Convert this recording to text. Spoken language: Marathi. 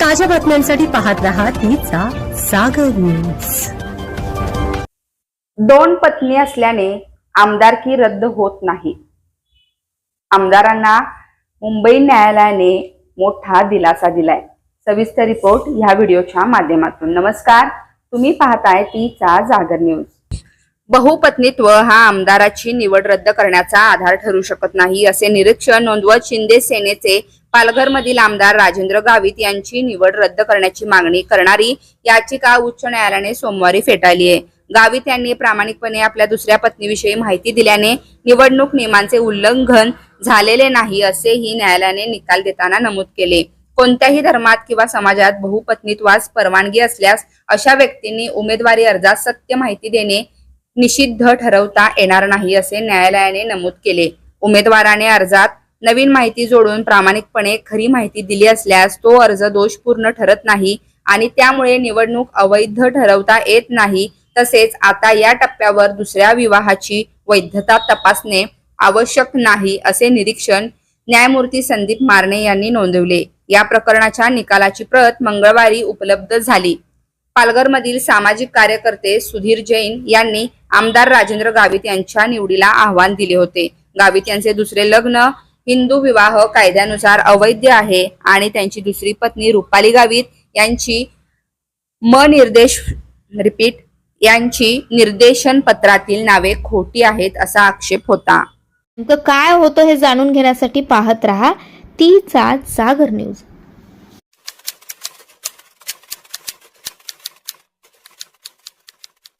ताज्या बातम्यांसाठी पाहत राहा तिचा सागर न्यूज दोन पत्नी असल्याने आमदारकी रद्द होत नाही. आमदारांना मुंबई न्यायालयाने मोठा दिलासा दिलाय. सविस्तर रिपोर्ट ह्या व्हिडिओच्या माध्यमातून. नमस्कार तुम्ही पाहताय तीचा जागर न्यूज बहुपत्नीत्व हा आमदाराची निवड रद्द करण्याचा आधार ठरू शकत नाही असे निरीक्षण नोंदवत शिंदे सेनेचे पालघरमधील आमदार राजेंद्र गावित यांची निवड रद्द करण्याची मागणी करणारी याचिका उच्च न्यायालयाने सोमवारी फेटाळली आहे. गावित यांनी प्रामाणिकपणे आपल्या दुसऱ्या पत्नीविषयी माहिती दिल्याने निवडणूक नियमांचे उल्लंघन झालेले नाही असेही न्यायालयाने निकाल देताना नमूद केले. कोणत्याही धर्मात किंवा समाजात बहुपत्नीत्वास परवानगी असल्यास अशा व्यक्तींनी उमेदवारी अर्जात सत्य माहिती देणे निषिद्ध ठरवता येणार नाही असे न्यायालयाने नमूद केले. उमेदवाराने अर्जात नवीन माहिती जोडून प्रामाणिकपणे खरी माहिती दिली असल्यास तो अर्ज दोषपूर्ण ठरत नाही आणि त्यामुळे निवडणूक अवैध ठरवता येत नाही. तसेच आता या टप्प्यावर दुसऱ्या विवाहाची वैधता तपासणे आवश्यक नाही असे निरीक्षण न्यायमूर्ती संदीप मारणे यांनी नोंदवले. या प्रकरणाच्या निकालाची प्रत मंगळवारी उपलब्ध झाली. पालघरमधील सामाजिक कार्यकर्ते सुधीर जैन यांनी आमदार राजेंद्र गावित यांच्या निवडीला आव्हान दिले होते. गावित यांचे दुसरे लग्न हिंदू विवाह कायद्यानुसार अवैध आहे आणि त्यांची दुसरी पत्नी रुपाली गावित यांची मनिर्देश निर्देश रिपीट यांची निर्देशन पत्रातील नावे खोटी आहेत असा आक्षेप होता. नेमकं काय होतं हे जाणून घेण्यासाठी पाहत रहा. तीचा जागर न्यूज.